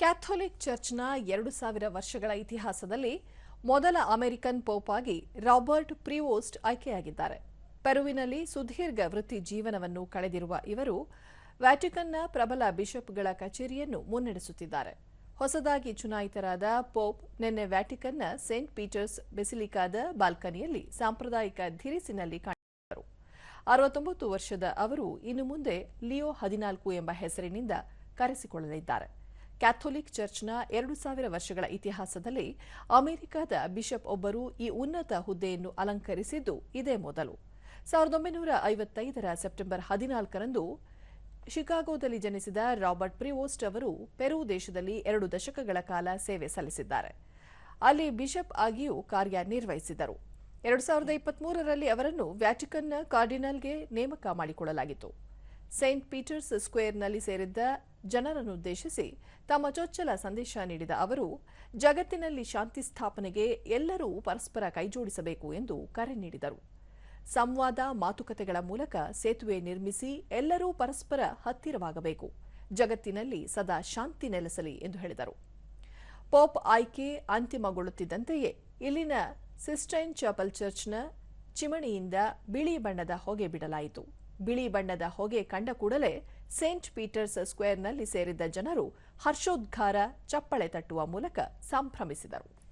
Catholic ಚರ್ಚ್ನ ಎರಡು ಸಾವಿರ ವರ್ಷಗಳ ಇತಿಹಾಸದಲ್ಲಿ ಮೊದಲ ಅಮೆರಿಕನ್ ಪೋಪ್ ಆಗಿ ರಾಬರ್ಟ್ ಪ್ರಿವೋಸ್ಟ್ ಆಯ್ಕೆಯಾಗಿದ್ದಾರೆ. ಪೆರುವಿನಲ್ಲಿ ಸುದೀರ್ಘ ವೃತ್ತಿ ಜೀವನವನ್ನು ಕಳೆದಿರುವ ಇವರು ವ್ಯಾಟಿಕನ್ನ ಪ್ರಬಲ ಬಿಷಪ್ಗಳ ಕಚೇರಿಯನ್ನು ಮುನ್ನಡೆಸುತ್ತಿದ್ದಾರೆ. ಹೊಸದಾಗಿ ಚುನಾಯಿತರಾದ ಪೋಪ್ ನಿನ್ನೆ ವ್ಯಾಟಿಕನ್ನ ಸೇಂಟ್ ಪೀಟರ್ಸ್ ಬೆಸಿಲಿಕಾದ ಬಾಲ್ಕನಿಯಲ್ಲಿ ಸಾಂಪ್ರದಾಯಿಕ ಧಿರಿಸಿನಲ್ಲಿ ಕಾಣಿಸಿದರು ಅರವತ್ತೊಂಬತ್ತು ವರ್ಷದ ಅವರು ಇನ್ನು ಮುಂದೆ ಲಿಯೋ ಹದಿನಾಲ್ಕು ಎಂಬ ಹೆಸರಿನಿಂದ ಕರೆಸಿಕೊಳ್ಳಲಿದ್ದಾರೆ. ಕ್ಯಾಥೋಲಿಕ್ ಚರ್ಚ್ನ ಎರಡು ಸಾವಿರ ವರ್ಷಗಳ ಇತಿಹಾಸದಲ್ಲಿ ಅಮೆರಿಕದ ಬಿಷಪ್ ಒಬ್ಬರು ಈ ಉನ್ನತ ಹುದ್ದೆಯನ್ನು ಅಲಂಕರಿಸಿದ್ದು ಇದೇ ಮೊದಲು. ಸಾವಿರದ ಒಂಬೈನೂರ ಐವತ್ತೈದರ ಸೆಪ್ಟೆಂಬರ್ ಹದಿನಾಲ್ಕರಂದು ಶಿಕಾಗೋದಲ್ಲಿ ಜನಿಸಿದ ರಾಬರ್ಟ್ ಪ್ರಿವೋಸ್ಟ್ ಅವರು ಪೆರು ದೇಶದಲ್ಲಿ ಎರಡು ದಶಕಗಳ ಕಾಲ ಸೇವೆ ಸಲ್ಲಿಸಿದ್ದಾರೆ. ಅಲ್ಲಿ ಬಿಷಪ್ ಆಗಿಯೂ ಕಾರ್ಯನಿರ್ವಹಿಸಿದರು. ಎರಡು ಸಾವಿರದ ಇಪ್ಪತ್ಮೂರರಲ್ಲಿ ಅವರನ್ನು ವ್ಯಾಟಿಕನ್ನ ಕಾರ್ಡಿನಲ್ಗೆ ನೇಮಕ ಮಾಡಿಕೊಳ್ಳಲಾಗಿತ್ತು. ಸೈಂಟ್ ಪೀಟರ್ಸ್ ಸ್ಕ್ವೇರ್ನಲ್ಲಿ ಸೇರಿದ್ದ ಜನರನ್ನುದ್ದೇಶಿಸಿ ತಮ್ಮ ಚೊಚ್ಚಲ ಸಂದೇಶ ನೀಡಿದ ಅವರು, ಜಗತ್ತಿನಲ್ಲಿ ಶಾಂತಿ ಸ್ಥಾಪನೆಗೆ ಎಲ್ಲರೂ ಪರಸ್ಪರ ಕೈಜೋಡಿಸಬೇಕು ಎಂದು ಕರೆ ನೀಡಿದರು. ಸಂವಾದ ಮಾತುಕತೆಗಳ ಮೂಲಕ ಸೇತುವೆ ನಿರ್ಮಿಸಿ ಎಲ್ಲರೂ ಪರಸ್ಪರ ಹತ್ತಿರವಾಗಬೇಕು. ಜಗತ್ತಿನಲ್ಲಿ ಸದಾ ಶಾಂತಿ ನೆಲೆಸಲಿ ಎಂದು ಹೇಳಿದರು. ಪೋಪ್ ಆಯ್ಕೆ ಅಂತಿಮಗೊಳ್ಳುತ್ತಿದ್ದಂತೆಯೇ ಇಲ್ಲಿನ ಸಿಸ್ಟೈನ್ ಚಾಪಲ್ ಚರ್ಚ್ನ ಚಿಮಣಿಯಿಂದ ಬಿಳಿ ಬಣ್ಣದ ಹೊಗೆ ಬಿಡಲಾಯಿತು. ಬಿಳಿ ಬಣ್ಣದ ಹೊಗೆ ಕಂಡ ಕೂಡಲೇ ಸೇಂಟ್ ಪೀಟರ್ಸ್ ಸ್ಕ್ವೇರ್ನಲ್ಲಿ ಸೇರಿದ್ದ ಜನರು ಹರ್ಷೋದ್ಗಾರ ಚಪ್ಪಳೆ ತಟ್ಟುವ ಮೂಲಕ ಸಂಭ್ರಮಿಸಿದರು.